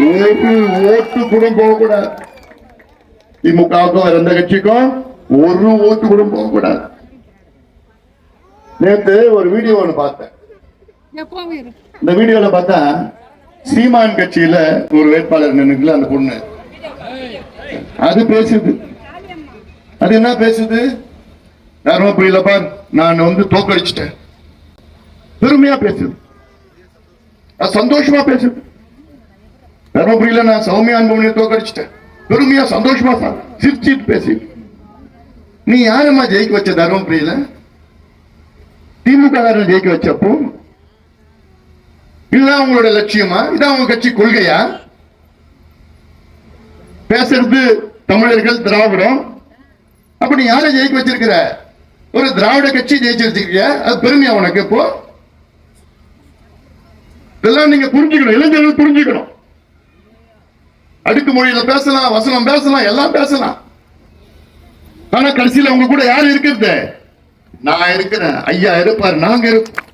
ஒரு ஓட்டு கூட போகக்கூடாது. திமுகவுக்கும் வேற எந்த கட்சிக்கும் ஒரு ஓட்டு கூட போகக்கூடாது. நேத்து ஒரு வீடியோ ஒண்ணு பார்த்தேன். இந்த வீடியோல பார்த்தா சீமான் கட்சியில ஒரு வேட்பாளர் நின்னுக்குல அந்த பொண்ணு. அது பேசுது. அது என்ன பேசுது? தருமபுரியில பார். நான் வந்து தோக்கடிச்சிட்டேன் பெருமையா பேசுது. சந்தோஷமா பேசுது. தருமபுரியில நான் சௌமியா அன்பவனை தோக்கடிச்சிட்டேன் பெருமையா சந்தோஷமா சார். சிரிச்சிட்டு பேசி நீ யாரம்மா ஜெயிக்க வச்ச தருமபுரியில? திமுக ஜெயிக்க வச்சப்போ? இதுதான் உங்களோட லட்சியமா? இதான் உங்க கட்சி கொள்கையா? பேசுறது தமிழர்கள் திராவிடம். அப்ப நீ யாரை ஜெயிக்க வச்சிருக்கிற? ஒரு திராவிட கட்சி ஜெயிச்சு வச்சிருக்கிய அது பெருமையா உனக்கு இப்போ? இதெல்லாம் நீங்க புரிஞ்சுக்கணும். இளைஞர்கள் புரிஞ்சுக்கணும். அடுக்கு மொழியில பேசலாம் வசனம் பேசலாம் எல்லாம் பேசலாம். ஆனா கடைசியில உங்க கூட யார் இருக்கிறது? நான் இருக்கிறேன். ஐயா இருப்பார் நாங்க இருப்போம்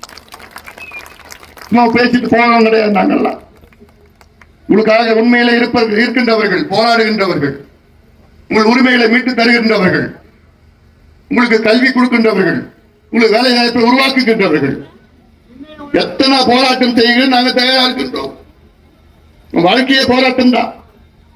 சும்மா பேசிட்டு போனோம் கிடையாது நாங்கெல்லாம். உங்களுக்காக உண்மையில இருப்பவர்கள் இருக்கின்றவர்கள் போராடுகின்றவர்கள் உங்கள் உரிமைகளை மீட்டு தருகின்றவர்கள் உங்களுக்கு கல்வி கொடுக்கின்றவர்கள் உங்களுக்கு வேலை வாய்ப்பை உருவாக்குகின்றவர்கள். எத்தனை போராட்டம் செய்ய நாங்கள் தயாரா இருக்கின்றோம்? வாழ்க்கையே போராட்டம் தான்